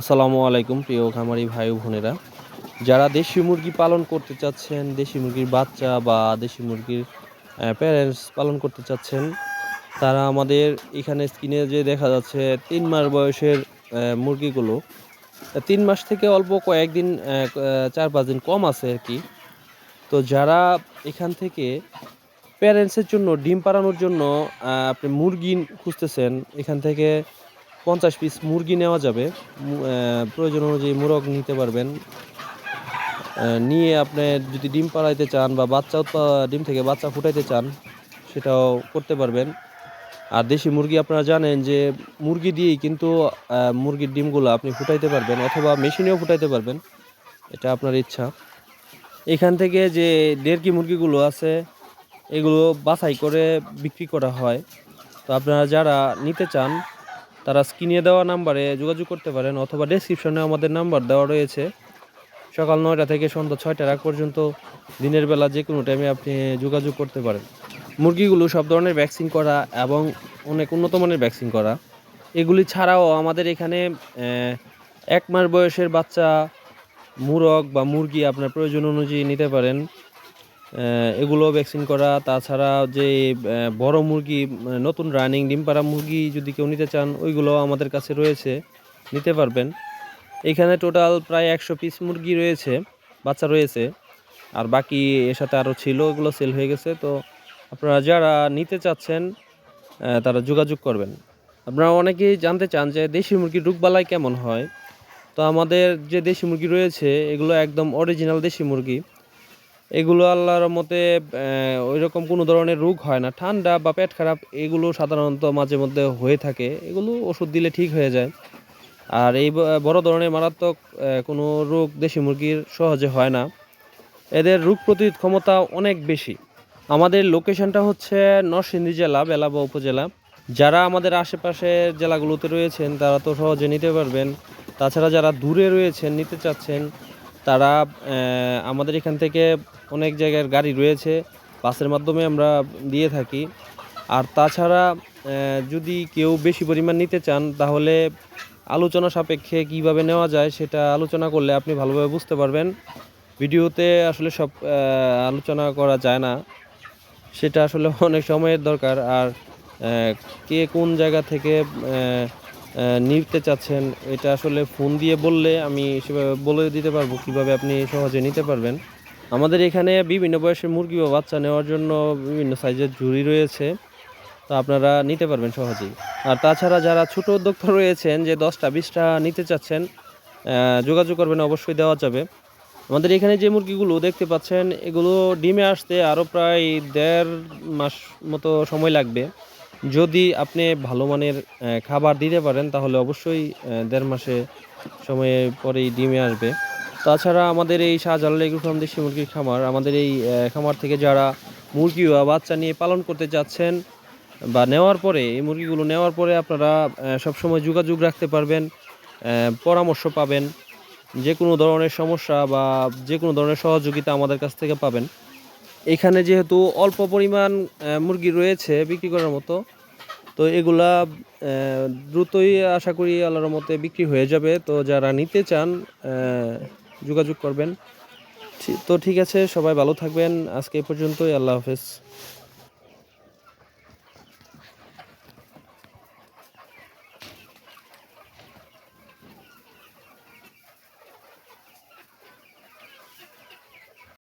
আসসালামু আলাইকুম, প্রিয় খামারি ভাই বোনেরা। যারা দেশি মুরগি পালন করতে চাচ্ছেন, দেশি মুরগির বাচ্চা বা দেশি মুরগির প্যারেন্টস পালন করতে চাচ্ছেন, তারা আমাদের এখানে স্ক্রিনে যে দেখা যাচ্ছে তিন মাস বয়সের মুরগিগুলো তিন মাস থেকে অল্প কয়েকদিন চার পাঁচ দিন কম আছে আর কি। তো যারা এখান থেকে প্যারেন্টসের জন্য, ডিম পাড়ানোর জন্য আপনি মুরগি খুঁজতেছেন, এখান থেকে পঞ্চাশ পিস মুরগি নেওয়া যাবে। প্রয়োজন অনুযায়ী মুরগ নিতে পারবেন। নিয়ে আপনি যদি ডিম পাড়াইতে চান বা বাচ্চা ডিম থেকে বাচ্চা ফুটাইতে চান, সেটাও করতে পারবেন। আর দেশি মুরগি আপনারা জানেন যে, মুরগি দিয়েই কিন্তু মুরগির ডিমগুলো আপনি ফুটাইতে পারবেন অথবা মেশিনেও ফুটাইতে পারবেন। এটা আপনার ইচ্ছা। এখান থেকে যে দেড়কি মুরগিগুলো আছে, এগুলো বাছাই করে বিক্রি করা হয়। তো আপনারা যারা নিতে চান তারা স্ক্রিনে দেওয়া নাম্বারে যোগাযোগ করতে পারেন অথবা ডেসক্রিপশনে আমাদের নাম্বার দেওয়া রয়েছে। সকাল নয়টা থেকে সন্ধ্যা ছয়টার আগ পর্যন্ত দিনের বেলা যে কোনো টাইমে আপনি যোগাযোগ করতে পারেন। মুরগিগুলো সব ধরনের ভ্যাকসিন করা এবং অনেক উন্নত মানের ভ্যাকসিন করা। এগুলি ছাড়াও আমাদের এখানে এক মাস বয়সের বাচ্চা, মুরগ বা মুরগি আপনার প্রয়োজন অনুযায়ী নিতে পারেন। এগুলো ভ্যাকসিন করা। তাছাড়া যে বড় মুরগি নতুন রানিং ডিম পাড়া মুরগি যদি কেউ নিতে চান ওইগুলো আমাদের কাছে রয়েছে। নিতে পারবেন। এখানে টোটাল প্রায় একশো পিস মুরগি রয়েছে, বাচ্চা রয়েছে। আর বাকি এর সাথে আরও ছিল, ওগুলো সেল হয়ে গেছে। তো আপনারা যারা নিতে চাচ্ছেন তারা যোগাযোগ করবেন। আপনারা অনেকেই জানতে চান যে, দেশি মুরগির রোগবালাই কেমন হয়? তো আমাদের যে দেশি মুরগি রয়েছে, এগুলো একদম অরিজিনাল দেশি মুরগি। এগুলো আল্লাহর মতে ওই রকম কোনো ধরনের রোগ হয় না। ঠান্ডা বা পেট খারাপ, এগুলো সাধারণত মাঝে মধ্যে হয়ে থাকে। এগুলো ওষুধ দিলে ঠিক হয়ে যায়। আর এই বড় ধরনের মারাত্মক কোনো রোগ দেশি মুরগির সহজে হয় না। এদের রোগ প্রতিরোধ ক্ষমতা অনেক বেশি। আমাদের লোকেশনটা হচ্ছে নরসিংদী জেলা, বেলাবা উপজেলা। যারা আমাদের আশেপাশের জেলাগুলোতে রয়েছেন, তারা তো সহজে নিতে পারবেন। তাছাড়া যারা দূরে রয়েছেন, নিতে চাচ্ছেন তারা আমাদের এখান থেকে অনেক জায়গার গাড়ি রয়েছে, বাসের মাধ্যমে আমরা দিয়ে থাকি। আর তাছাড়া যদি কেউ বেশি পরিমাণ নিতে চান, তাহলে আলোচনা সাপেক্ষে কীভাবে নেওয়া যায় সেটা আলোচনা করলে আপনি ভালোভাবে বুঝতে পারবেন। ভিডিওতে আসলে সব আলোচনা করা যায় না। সেটা আসলে অনেক সময়ের দরকার। আর কে কোন জায়গা থেকে নিতে চাচ্ছেন, এটা আসলে ফোন দিয়ে বললে আমি সেভাবে বলে দিতে পারব কীভাবে আপনি সহজে নিতে পারবেন। আমাদের এখানে বিভিন্ন বয়সের মুরগি বা বাচ্চা নেওয়ার জন্য বিভিন্ন সাইজের ঝুড়ি রয়েছে, তো আপনারা নিতে পারবেন সহজেই। আর তাছাড়া যারা ছোট উদ্যোক্তা রয়েছেন যে দশটা, বিশটা নিতে চাচ্ছেন যোগাযোগ করবেন, অবশ্যই দেওয়া যাবে। আমাদের এখানে যে মুরগিগুলো দেখতে পাচ্ছেন, এগুলো ডিমে আসতে আরও প্রায় দেড় মাস মতো সময় লাগবে। যদি আপনি ভালো মানের খাবার দিতে পারেন, তাহলে অবশ্যই দেড় মাসে সময়ে পরেই ডিমে আসবে। তাছাড়া আমাদের এই শাহজালাল এগ্রো ফার্ম দেশি মুরগির খামার, আমাদের এই খামার থেকে যারা মুরগি বা বাচ্চা নিয়ে পালন করতে চাচ্ছেন বা নেওয়ার পরে, এই মুরগিগুলো নেওয়ার পরে আপনারা সবসময় যোগাযোগ রাখতে পারবেন পরামর্শ পাবেন, যে কোনো ধরনের সমস্যা বা যে কোনো ধরনের সহযোগিতা আমাদের কাছ থেকে পাবেন। এখানে যেহেতু অল্প পরিমাণ মুরগি রয়েছে বিক্রি করার মতো, তো এগুলা দ্রুতই আশা করি আল্লাহর মতে বিক্রি হয়ে যাবে। তো যারা নিতে চান যোগাযোগ করবেন। তো ঠিক আছে, সবাই ভালো থাকবেন। আজকে এই পর্যন্তই, আল্লাহ হাফেজ।